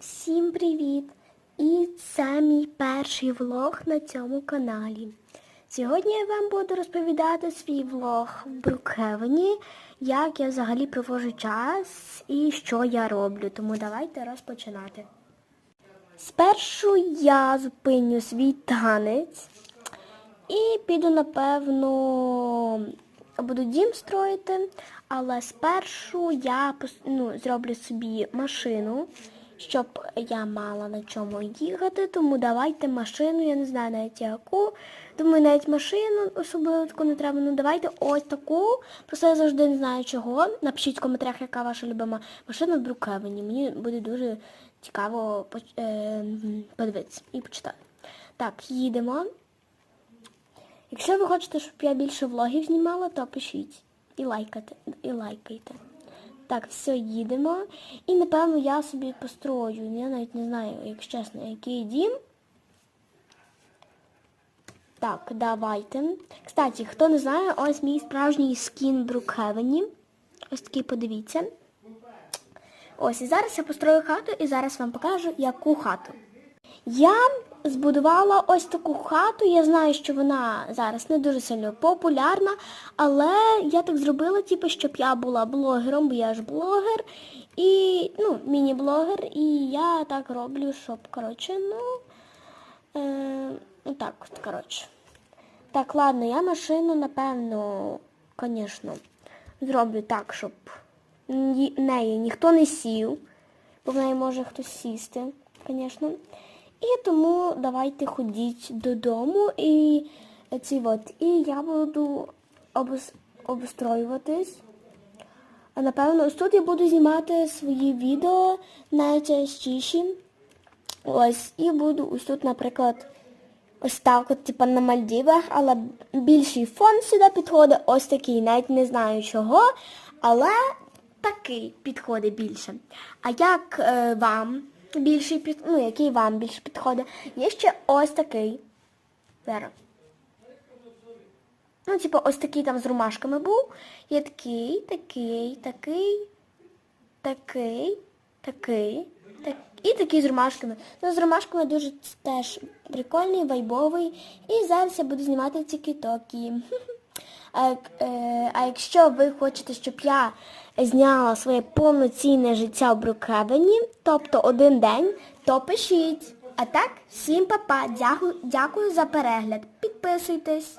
Всім привіт! І це мій перший влог на цьому каналі. Сьогодні я вам буду розповідати свій влог в Брукхевені, як я взагалі проводжу час і що я роблю. Тому давайте розпочинати. Спершу я зупиню свій танець і піду, напевно, буду дім строїти, але спершу я ну, зроблю собі машину, щоб я мала на чому їхати. Тому давайте машину, я не знаю навіть яку. Думаю, навіть машину особливо таку не треба. Ну давайте ось таку. Просто я завжди не знаю чого. Напишіть в коментарях, яка ваша любима машина в Брукевені. Мені буде дуже цікаво е, подивитися і почитати. Так, їдемо. Якщо ви хочете, щоб я більше влогів знімала, то пишіть і лайкайте, і лайкайте. Так, все, їдемо. І напевно я собі построю. Я навіть не знаю, якщо чесно, який дім. Так, давайте. Кстати, хто не знає, ось мій справжній скін Брукхевені. Ось такий подивіться. Ось, і зараз я построю хату і зараз вам покажу, яку хату. Я збудувала ось таку хату. Я знаю, що вона зараз не дуже сильно популярна, але я так зробила, типу, щоб я була блогером, бо я ж блогер, і, ну, міні-блогер, і я так роблю, щоб, коротше, ну, е, ну так, от, коротше. Так, ладно, я машину, напевно, звісно, зроблю так, щоб неї ніхто не сів, бо в неї може хтось сісти, звісно. І тому давайте ходіть додому і ці от. І я буду. А напевно, тут я буду знімати свої відео найчастіші. Ось, і буду ось тут, наприклад, ось так, от, типу на Мальдівах, але більший фон сюди підходить, ось такий, навіть не знаю чого, але такий підходить більше. А як е, вам більший під, ну, який вам більше підходить? Є ще ось такий. Зараз. Ну, типу, ось такий там з ромашками був. Є такий, такий, такий, такий, такий, так, і такий з ромашками. Ну, з ромашками дуже теж прикольний, вайбовий. І зараз я буду знімати тільки-токи. А, е, а якщо ви хочете, щоб я зняла своє повноцінне життя в Брукхевені, тобто один день, то пишіть. А так, всім па-па, дякую, дякую за перегляд. Підписуйтесь.